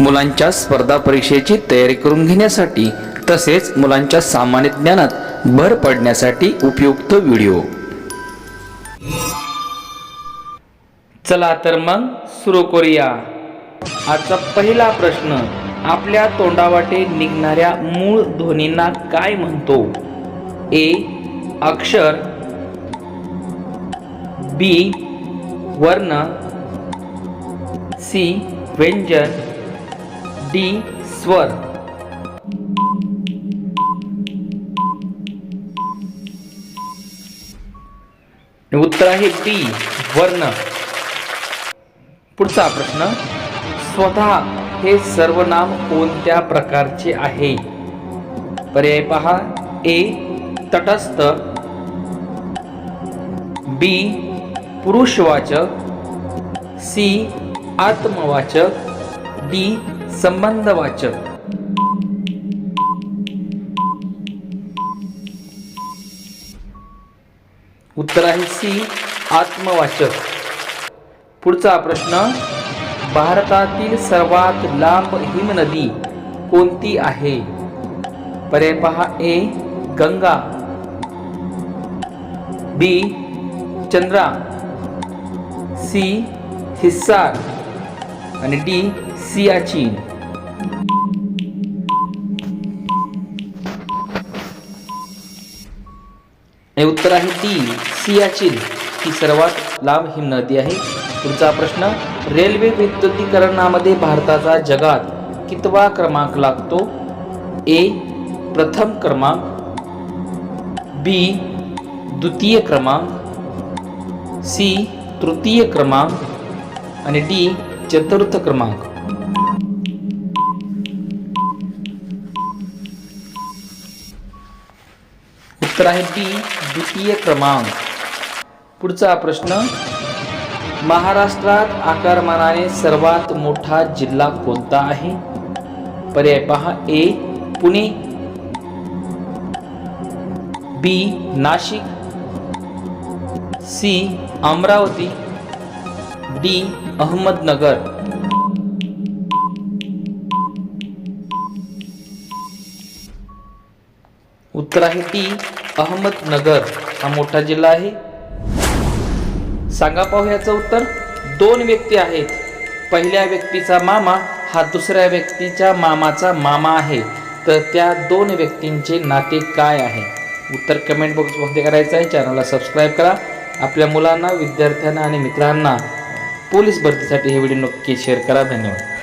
मुलांच्या स्पर्धा परीक्षेची तयारी करून घेण्यासाठी तसेच मुलांच्या सामान्य ज्ञानात भर पडण्यासाठी उपयुक्त व्हिडिओ. चला तर मग सुरू करूया. आजचा पहिला प्रश्न आपल्या तोंडावाटे निघणाऱ्या मूळ ध्वनींना काय म्हणतो? ए अक्षर. बी वर्ण. सी व्यंजन. डी स्वर. उत्तर आहे डी वर्ण. पुढचा प्रश्न स्वतः हे सर्वनाम कोणत्या प्रकारचे आहे? पर्याय पहा ए तटस्थ बी पुरुषवाचक सी आत्मवाचक डी संबंधवाचक. उत्तर आहे सी आत्मवाचक. पुढचा प्रश्न भारतातील सर्वात लांब हिमनदी कोणती आहे? पर्याय पहा A Ganga. B Chandra. C Hisar. आणि डी सियाचीन हे उत्तर आहे ती सियाचीन ही सर्वात लांब हिमनदी आहे. पुढचा प्रश्न रेल्वे विद्युतीकरणामध्ये भारताचा जगात कितवा क्रमांक लागतो? ए प्रथम क्रमांक. बी द्वितीय क्रमांक. सी तृतीय क्रमांक. आणि डी चतुर्थ क्रमांक. उत्तर आहे डी द्वितीय क्रमांक. पुढचा प्रश्न महाराष्ट्रात आकारमानाने सर्वात मोठा जिल्हा कोणता आहे? पर्याय पहा A Pune B Nashik C Amravati D Ahmednagar. उत्तर आहे डी अहमदनगर हा मोठा जिल्हा आहे. सांगा पाहू याचं उत्तर. दोन व्यक्ती आहेत. पहिल्या व्यक्तीचा मामा हा दुसऱ्या व्यक्तीच्या मामाचा मामा आहे. तर त्या दोन व्यक्तींचे नाते काय आहे? उत्तर कमेंट बॉक्समध्ये करायचं आहे. चॅनलला सबस्क्राईब करा. आपल्या मुलांना विद्यार्थ्यांना आणि मित्रांना पोलीस भरतीसाठी हे व्हिडिओ नक्की शेअर करा. धन्यवाद.